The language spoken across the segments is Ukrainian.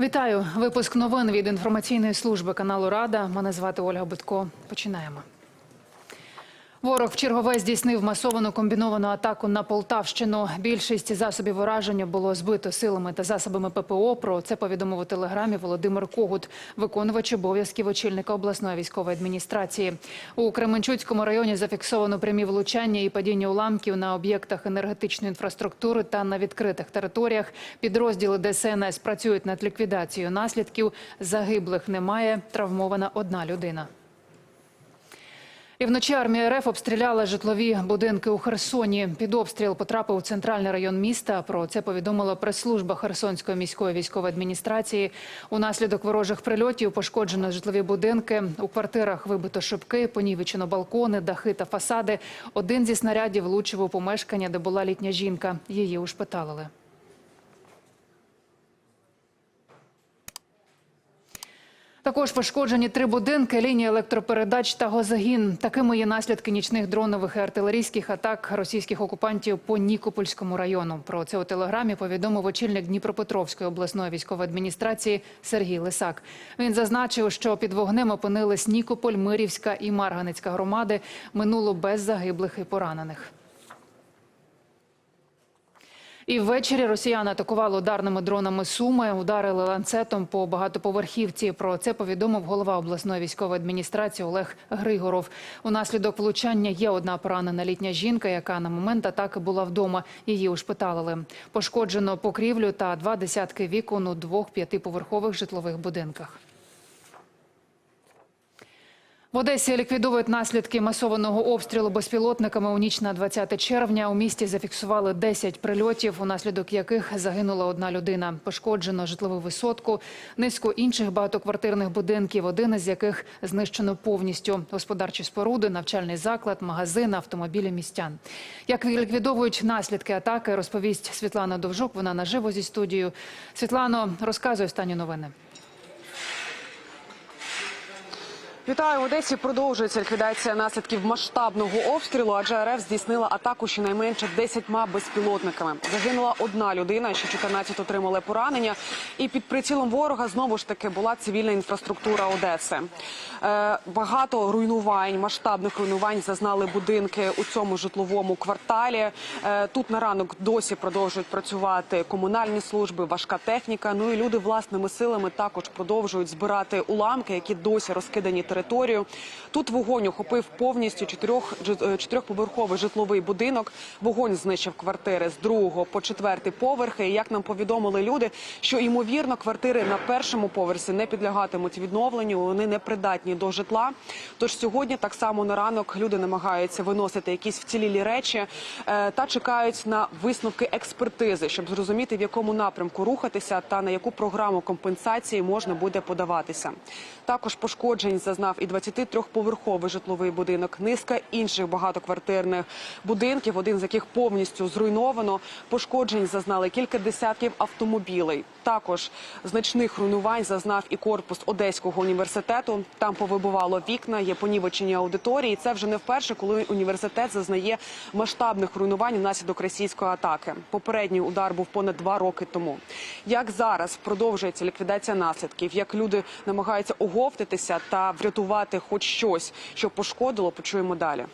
Вітаю. Випуск новин від інформаційної служби каналу Рада. Мене звати Ольга Битко. Починаємо. Ворог в чергове здійснив масовану комбіновану атаку на Полтавщину. Більшість засобів ураження було збито силами та засобами ППО. Про це повідомив у телеграмі Володимир Когут, виконувач обов'язків очільника обласної військової адміністрації. У Кременчуцькому районі зафіксовано прямі влучання і падіння уламків на об'єктах енергетичної інфраструктури та на відкритих територіях. Підрозділи ДСНС працюють над ліквідацією наслідків. Загиблих немає. Травмована одна людина. І вночі армія РФ обстріляла житлові будинки у Херсоні. Під обстріл потрапив у центральний район міста. Про це повідомила прес-служба Херсонської міської військової адміністрації. Унаслідок ворожих прильотів пошкоджено житлові будинки. У квартирах вибито шибки, понівечено балкони, дахи та фасади. Один зі снарядів влучив у помешкання, де була літня жінка. Її ушпиталили. Також пошкоджені три будинки, лінії електропередач та газогін. Такими є наслідки нічних дронових і артилерійських атак російських окупантів по Нікопольському району. Про це у телеграмі повідомив очільник Дніпропетровської обласної військової адміністрації Сергій Лисак. Він зазначив, що під вогнем опинились Нікополь, Мирівська і Марганецька громади. Минуло без загиблих і поранених. І ввечері росіяни атакували ударними дронами Суми, ударили ланцетом по багатоповерхівці. Про це повідомив голова обласної військової адміністрації Олег Григоров. Унаслідок влучання є одна поранена літня жінка, яка на момент атаки була вдома. Її ушпиталили. Пошкоджено покрівлю та два десятки вікон у двох п'ятиповерхових житлових будинках. В Одесі ліквідовують наслідки масованого обстрілу безпілотниками у ніч на 20 червня. У місті зафіксували 10 прильотів, унаслідок яких загинула одна людина. Пошкоджено житлову висотку, низку інших багатоквартирних будинків, один із яких знищено повністю. Господарчі споруди, навчальний заклад, магазин, автомобілі містян. Як ліквідовують наслідки атаки, розповість Світлана Довжук. Вона наживо зі студією. Світлано, розказує останні новини. Вітаю в Одесі. Продовжується ліквідація наслідків масштабного обстрілу. Адже РФ здійснила атаку щонайменше 10 безпілотниками. Загинула одна людина, ще 14 отримали поранення. І під прицілом ворога знову ж таки була цивільна інфраструктура Одеси. Е, багато руйнувань, масштабних руйнувань зазнали будинки у цьому житловому кварталі. Е, тут на ранок досі продовжують працювати комунальні служби, важка техніка. Ну і люди власними силами також продовжують збирати уламки, які досі розкидані територію. Тут вогонь охопив повністю чотирьох е, чотирьохповерховий житловий будинок. Вогонь знищив квартири з другого по четвертий поверхи. І як нам повідомили люди, що ймовірно квартири на першому поверсі не підлягатимуть відновленню. Вони не придатні до житла. Тож сьогодні так само на ранок люди намагаються виносити якісь вцілілі речі е, та чекають на висновки експертизи, щоб зрозуміти в якому напрямку рухатися та на яку програму компенсації можна буде подаватися. Також пошкоджень зазнав і 23-поверховий житловий будинок, низка інших багатоквартирних будинків, один з яких повністю зруйновано. Пошкоджень зазнали кілька десятків автомобілей. Також значних руйнувань зазнав і корпус Одеського університету. Там повибивало вікна, є понівечення аудиторії. Це вже не вперше, коли університет зазнає масштабних руйнувань внаслідок російської атаки. Попередній удар був понад два роки тому. Як зараз продовжується ліквідація наслідків, як люди намагаються оговтатися та врятувати хоч щось, що пошкодило, почуємо далі.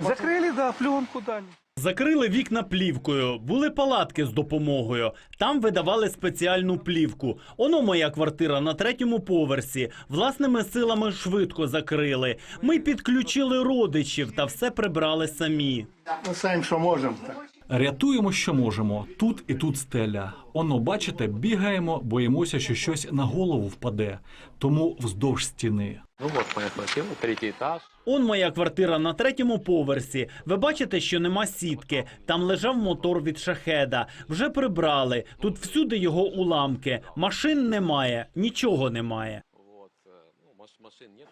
Закрыли, да, пленку дали. Закрили вікна плівкою, були палатки з допомогою. Там видавали спеціальну плівку. Оно моя квартира на третьому поверсі. Власними силами швидко закрили. Ми підключили родичів та все прибрали самі. Ми самі що можемо. Так. Рятуємо, що можемо. Тут і тут стеля. Оно, бачите, бігаємо, боїмося, що щось на голову впаде. Тому вздовж стіни. Ну вот моя квартира, третий этаж. Он моя квартира на третьому поверсі. Ви бачите, що нема сітки. Там лежав мотор від шахеда. Вже прибрали. Тут всюди його уламки. Машин немає, нічого немає. Вот, э, ну, машин нет.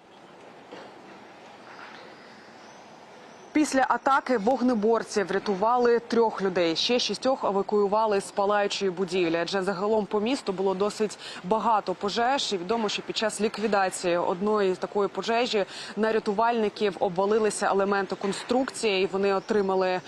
Після атаки вогнеборці врятували трьох людей. Ще шістьох евакуювали з палаючої будівлі. Адже загалом по місту було досить багато пожеж. І відомо, що під час ліквідації одної з такої пожежі на рятувальників обвалилися елементи конструкції. і Вони отримали е,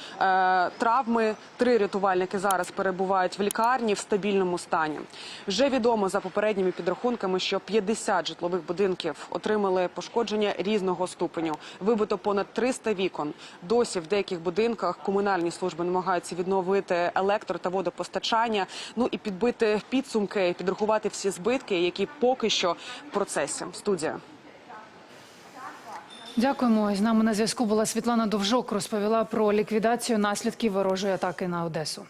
травми. Три рятувальники зараз перебувають в лікарні в стабільному стані. Вже відомо за попередніми підрахунками, що 50 житлових будинків отримали пошкодження різного ступеню. Вибито понад 300 вікон. Досі в деяких будинках комунальні служби намагаються відновити електро та водопостачання. Ну і підбити підсумки, підрахувати всі збитки, які поки що в процесі. Студія. Дякуємо. З нами на зв'язку була Світлана Довжок. Розповіла про ліквідацію наслідків ворожої атаки на Одесу.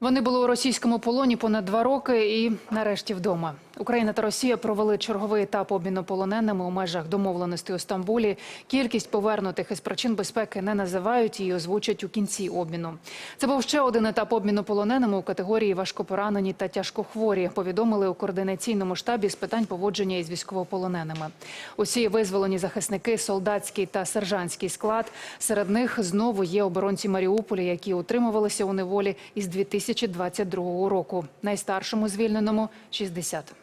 Вони були у російському полоні понад два роки і нарешті вдома. Україна та Росія провели черговий етап обміну полоненими у межах домовленостей у Стамбулі. Кількість повернутих із причин безпеки не називають і озвучать у кінці обміну. Це був ще один етап обміну полоненими у категорії важкопоранені та тяжкохворі. Повідомили у координаційному штабі з питань поводження із військовополоненими. Усі визволені захисники, солдатський та сержантський склад. Серед них знову є оборонці Маріуполя, які утримувалися у неволі із 2022 року. Найстаршому звільненому 60.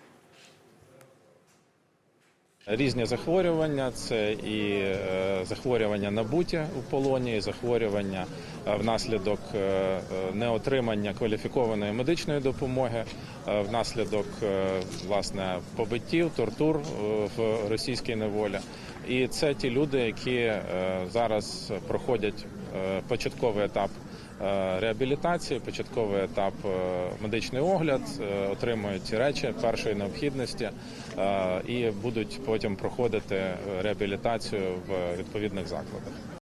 Різні захворювання це і е, захворювання набуті у полоні, і захворювання е, внаслідок е, неотримання кваліфікованої медичної допомоги, внаслідок власне побиттів, тортур в російській неволі. І це ті люди, які зараз проходять початковий етап реабілітації, початковий етап е, медичний огляд, е, отримують речі першої необхідності е, і будуть потім проходити е, реабілітацію в відповідних закладах.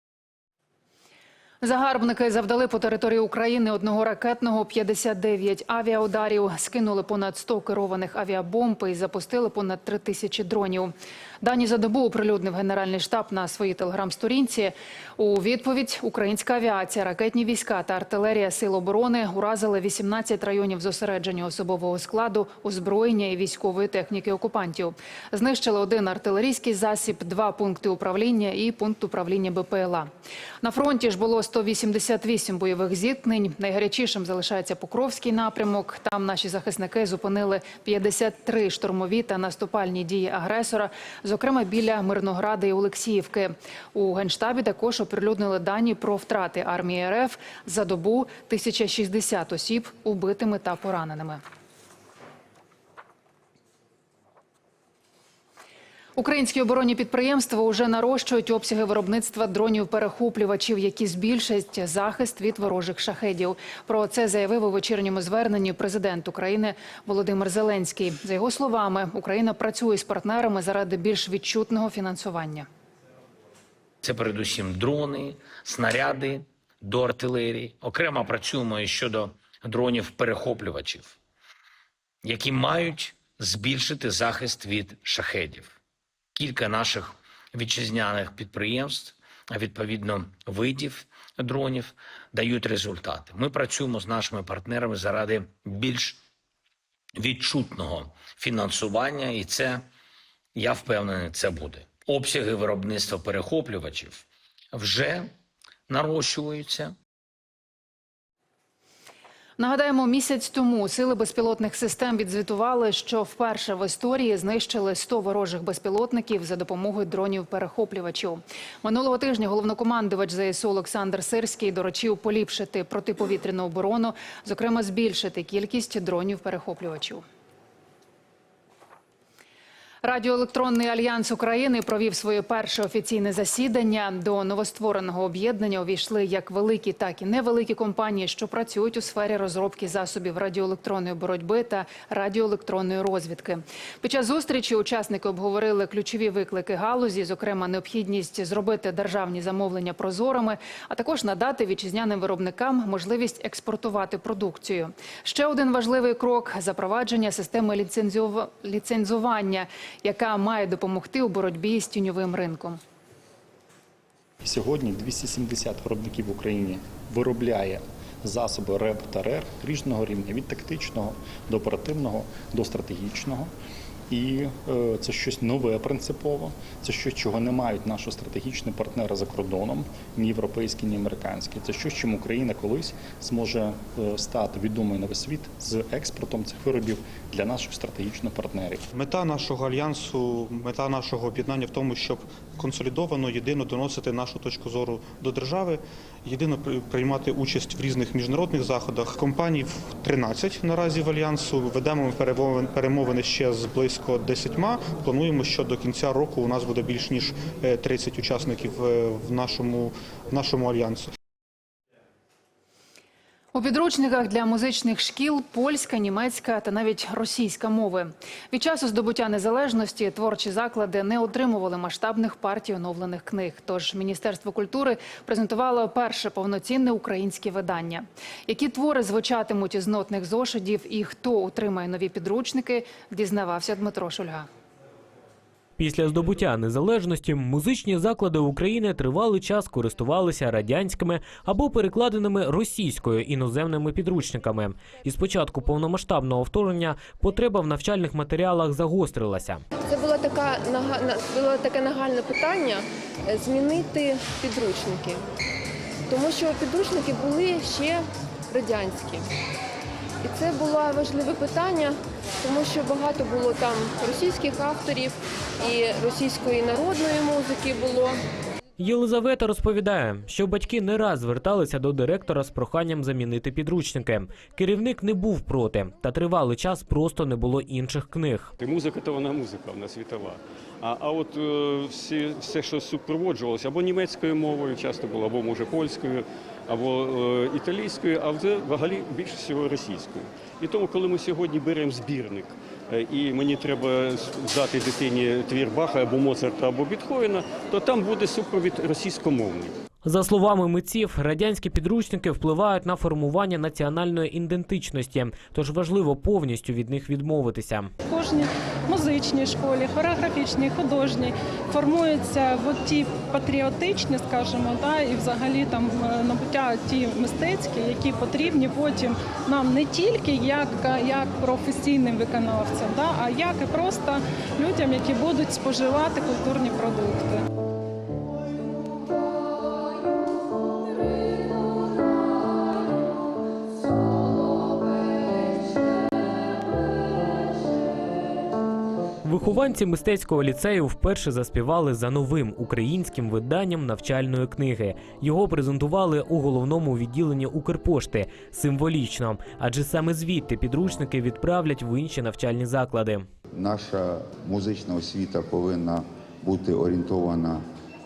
Загарбники завдали по території України одного ракетного 59 авіаударів, скинули понад 100 керованих авіабомб і запустили понад 3 тисячі дронів. Дані за добу оприлюднив Генеральний штаб на своїй телеграм-сторінці. У відповідь українська авіація, ракетні війська та артилерія сил оборони уразили 18 районів зосередження особового складу, озброєння і військової техніки окупантів. Знищили один артилерійський засіб, два пункти управління і пункт управління БПЛА. На фронті ж було 188 бойових зіткнень. Найгарячішим залишається Покровський напрямок. Там наші захисники зупинили 53 штурмові та наступальні дії агресора, зокрема біля Мирнограда і Олексіївки. У генштабі також оприлюднили дані про втрати армії РФ за добу 1060 осіб убитими та пораненими. Українські оборонні підприємства вже нарощують обсяги виробництва дронів-перехоплювачів, які збільшать захист від ворожих шахедів. Про це заявив у вечірньому зверненні президент України Володимир Зеленський. За його словами, Україна працює з партнерами заради більш відчутного фінансування. Це передусім дрони, снаряди до артилерії. Окремо працюємо і щодо дронів-перехоплювачів, які мають збільшити захист від шахедів. Кілька наших вітчизняних підприємств, відповідно видів дронів, дають результати. Ми працюємо з нашими партнерами заради більш відчутного фінансування, і це я впевнений, це буде. Обсяги виробництва перехоплювачів вже нарощуються. Нагадаємо, місяць тому сили безпілотних систем відзвітували, що вперше в історії знищили 100 ворожих безпілотників за допомогою дронів-перехоплювачів. Минулого тижня головнокомандувач ЗСУ Олександр Сирський доручив поліпшити протиповітряну оборону, зокрема збільшити кількість дронів-перехоплювачів. Радіоелектронний альянс України провів своє перше офіційне засідання. До новоствореного об'єднання увійшли як великі, так і невеликі компанії, що працюють у сфері розробки засобів радіоелектронної боротьби та радіоелектронної розвідки. Під час зустрічі учасники обговорили ключові виклики галузі, зокрема необхідність зробити державні замовлення прозорими, а також надати вітчизняним виробникам можливість експортувати продукцію. Ще один важливий крок запровадження системи ліцензування, яка має допомогти у боротьбі з тіньовим ринком. Сьогодні 270 виробників в Україні виробляє засоби РЕБ та РЕР різного рівня від тактичного до оперативного до стратегічного. І е, це щось нове принципово, це щось, чого не мають наші стратегічні партнери за кордоном, ні європейські, ні американські. Це щось, чим Україна колись зможе е, стати відомою на весь світ з експортом цих виробів для наших стратегічних партнерів. Мета нашого альянсу, мета нашого об'єднання в тому, щоб консолідовано, єдино доносити нашу точку зору до держави, єдино при- приймати участь в різних міжнародних заходах. Компаній 13 наразі в альянсу. Ведемо перемовин- перемовини ще з близько 10. Плануємо, що до кінця року у нас буде більш ніж е, 30 учасників е, в нашому, в нашому альянсу. У підручниках для музичних шкіл польська, німецька та навіть російська мови. Від часу здобуття незалежності творчі заклади не отримували масштабних партій оновлених книг. Тож Міністерство культури презентувало перше повноцінне українське видання. Які твори звучатимуть із нотних зошитів і хто утримає нові підручники, дізнавався Дмитро Шульга. Після здобуття незалежності музичні заклади України тривалий час користувалися радянськими або перекладеними російською іноземними підручниками. І з початку повномасштабного вторгнення потреба в навчальних матеріалах загострилася. Це була така було таке нагальне питання е, змінити підручники, тому що підручники були ще радянські. І це було важливе питання, тому що багато було там російських авторів і російської народної музики було. Єлизавета розповідає, що батьки не раз зверталися до директора з проханням замінити підручники. Керівник не був проти, та тривалий час просто не було інших книг. І музика то вона музика, вона світова. А, а от е, всі, все, що супроводжувалося, або німецькою мовою часто було, або може польською, або е, італійською, а взагалі більше всього російською. І тому, коли ми сьогодні беремо збірник, е, і мені треба здати дитині твір Баха або Моцарта, або Бітховіна, то там буде супровід російськомовний. За словами митців, радянські підручники впливають на формування національної ідентичності, тож важливо повністю від них відмовитися. В кожній музичній школі, хореографічній, художній формуються от ті патріотичні, скажімо, да, і взагалі там е, набуття ті мистецькі, які потрібні потім нам не тільки як, як професійним виконавцям, да, а як і просто людям, які будуть споживати культурні продукти. Вихованці мистецького ліцею вперше заспівали за новим українським виданням навчальної книги. Його презентували у головному відділенні Укрпошти символічно, адже саме звідти підручники відправлять в інші навчальні заклади. Наша музична освіта повинна бути орієнтована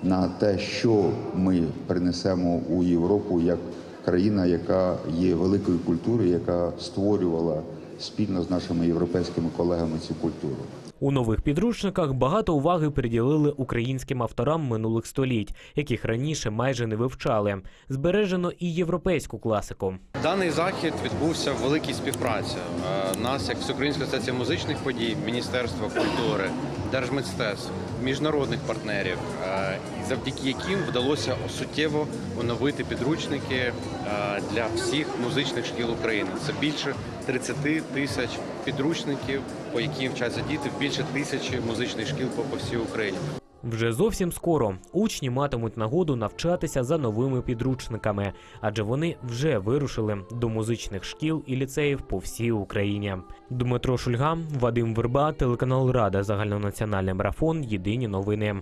на те, що ми принесемо у Європу як країна, яка є великою культурою, яка створювала спільно з нашими європейськими колегами цю культуру. У нових підручниках багато уваги приділили українським авторам минулих століть, яких раніше майже не вивчали. Збережено і європейську класику. Даний захід відбувся в великій співпраці. Е, Нас, як Всеукраїнська асоціація музичних подій, Міністерства культури, Держмитств, міжнародних партнерів, е, завдяки яким вдалося суттєво оновити підручники для всіх музичних шкіл України. Це більше 30 тисяч підручників, по яким вчаться діти в більше тисячі музичних шкіл по всій Україні. Вже зовсім скоро учні матимуть нагоду навчатися за новими підручниками, адже вони вже вирушили до музичних шкіл і ліцеїв по всій Україні. Дмитро Шульга, Вадим Верба, телеканал Рада, загальнонаціональний марафон. Єдині новини.